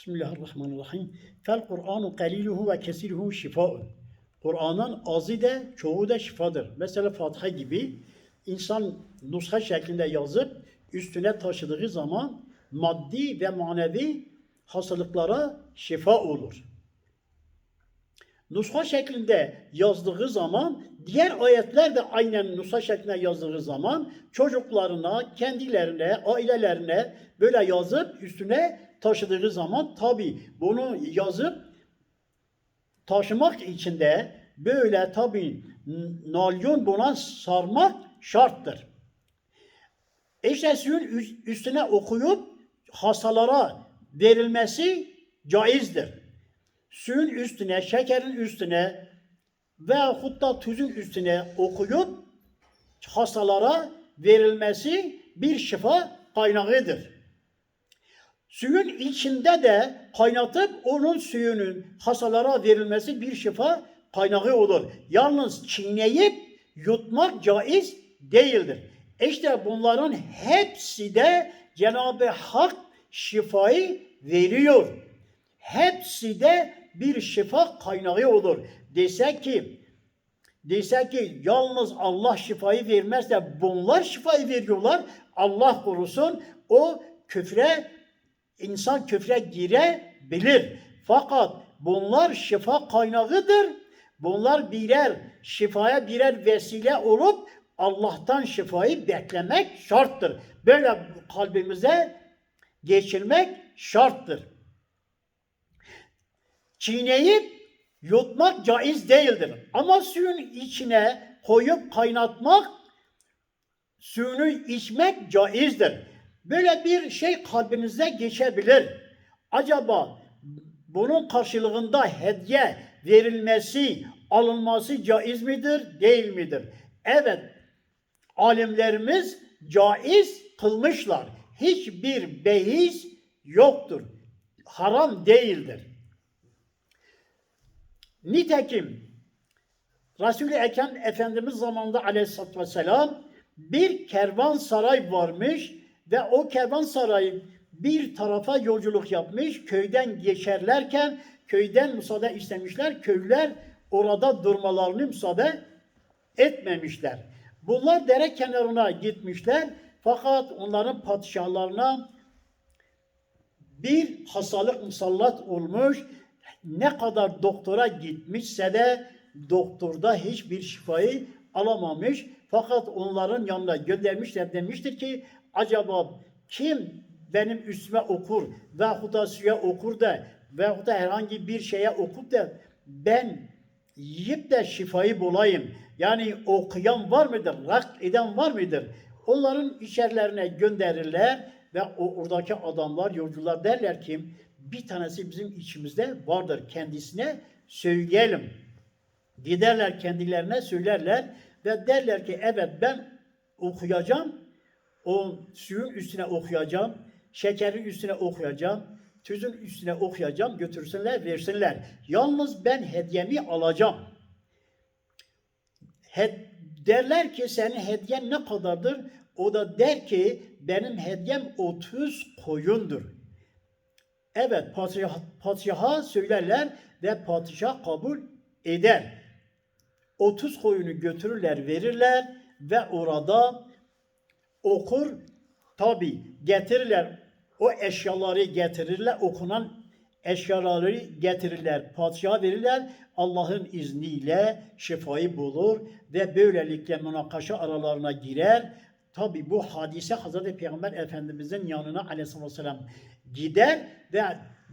Bismillahirrahmanirrahim. Fel Kur'anu qaliluhu ve kesiruhu şifaun. Kur'an'ın azı da çoğu da şifadır. Mesela Fatiha gibi insan nusha şeklinde yazıp üstüne taşıdığı zaman maddi ve manevi hastalıklara şifa olur. Nusha şeklinde yazdığı zaman diğer ayetler de aynen nusha şeklinde yazdığı zaman çocuklarına, kendilerine, ailelerine böyle yazıp üstüne taşıdığı zaman tabi bunu yazıp taşımak için de böyle tabi nalyon buna sarmak şarttır. İşte suyun üst- üstüne okuyup hastalara verilmesi caizdir. Suyun üstüne, şekerin üstüne veyahut da tuzun üstüne okuyup hastalara verilmesi bir şifa kaynağıdır. Suyun içinde de kaynatıp onun suyunun hastalara verilmesi bir şifa kaynağı olur. Yalnız çiğneyip yutmak caiz değildir. İşte bunların hepsi de Cenab-ı Hak şifayı veriyor. Hepsi de bir şifa kaynağı olur. Dese ki dese ki yalnız Allah şifayı vermezse bunlar şifayı veriyorlar. Allah korusun o küfre insan küfre girebilir. Fakat bunlar şifa kaynağıdır. Bunlar birer şifaya birer vesile olup Allah'tan şifayı beklemek şarttır. Böyle kalbimize geçirmek şarttır. Çiğneyip yutmak caiz değildir. Ama suyun içine koyup kaynatmak, suyunu içmek caizdir. Böyle bir şey kalbinize geçebilir. Acaba bunun karşılığında hediye verilmesi, alınması caiz midir, değil midir? Evet, alimlerimiz caiz kılmışlar. Hiçbir behis yoktur. Haram değildir. Nitekim Resul-i Ekrem Efendimiz zamanında aleyhissalatü vesselam bir kervansaray varmış ve o kervansaray bir tarafa yolculuk yapmış. Köyden geçerlerken köyden müsaade istemişler. Köylüler orada durmalarını müsaade etmemişler. Bunlar dere kenarına gitmişler. Fakat onların padişahlarına bir hastalık musallat olmuş. Ne kadar doktora gitmişse de doktorda hiçbir şifayı alamamış. Fakat onların yanına göndermişler demiştir ki acaba kim benim üstüme okur veyahut da suya okur da veyahut da herhangi bir şeye okup da ben yiyip de şifayı bulayım. Yani okuyan var mıdır? Rak eden var mıdır? Onların içerilerine gönderirler ve oradaki adamlar, yolcular derler ki bir tanesi bizim içimizde vardır. Kendisine söyleyelim. Giderler kendilerine söylerler ve derler ki evet ben okuyacağım. O suyun üstüne okuyacağım. Şekerin üstüne okuyacağım. Tuzun üstüne okuyacağım. Götürsünler versinler. Yalnız ben hediyemi alacağım. Hed derler ki senin hediyen ne kadardır? O da der ki benim hediyem 30 koyundur. Evet padişah, padişaha söylerler ve padişah kabul eder. 30 koyunu götürürler verirler ve orada okur. Tabi getirirler o eşyaları getirirler okunan eşyaları getirirler padişaha verirler. Allah'ın izniyle şifayı bulur ve böylelikle münakaşa aralarına girer. Tabi bu hadise Hazreti Peygamber Efendimizin yanına aleyhissalatü vesselam gider ve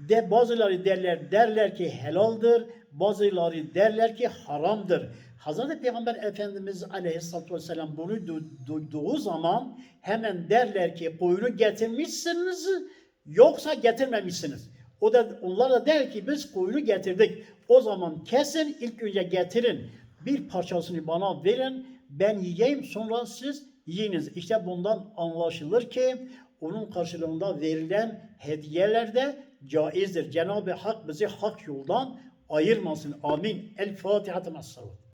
de bazıları derler derler ki helaldir bazıları derler ki haramdır Hazreti Peygamber Efendimiz Aleyhisselatü Vesselam bunu du- duyduğu zaman hemen derler ki koyunu getirmişsiniz yoksa getirmemişsiniz. O da onlar da der ki biz koyunu getirdik. O zaman kesin ilk önce getirin. Bir parçasını bana verin. Ben yiyeyim sonra siz yiyiniz. İşte bundan anlaşılır ki onun karşılığında verilen hediyeler de caizdir. Cenab-ı Hak bizi hak yoldan ayırmasın. Amin. El Fatiha.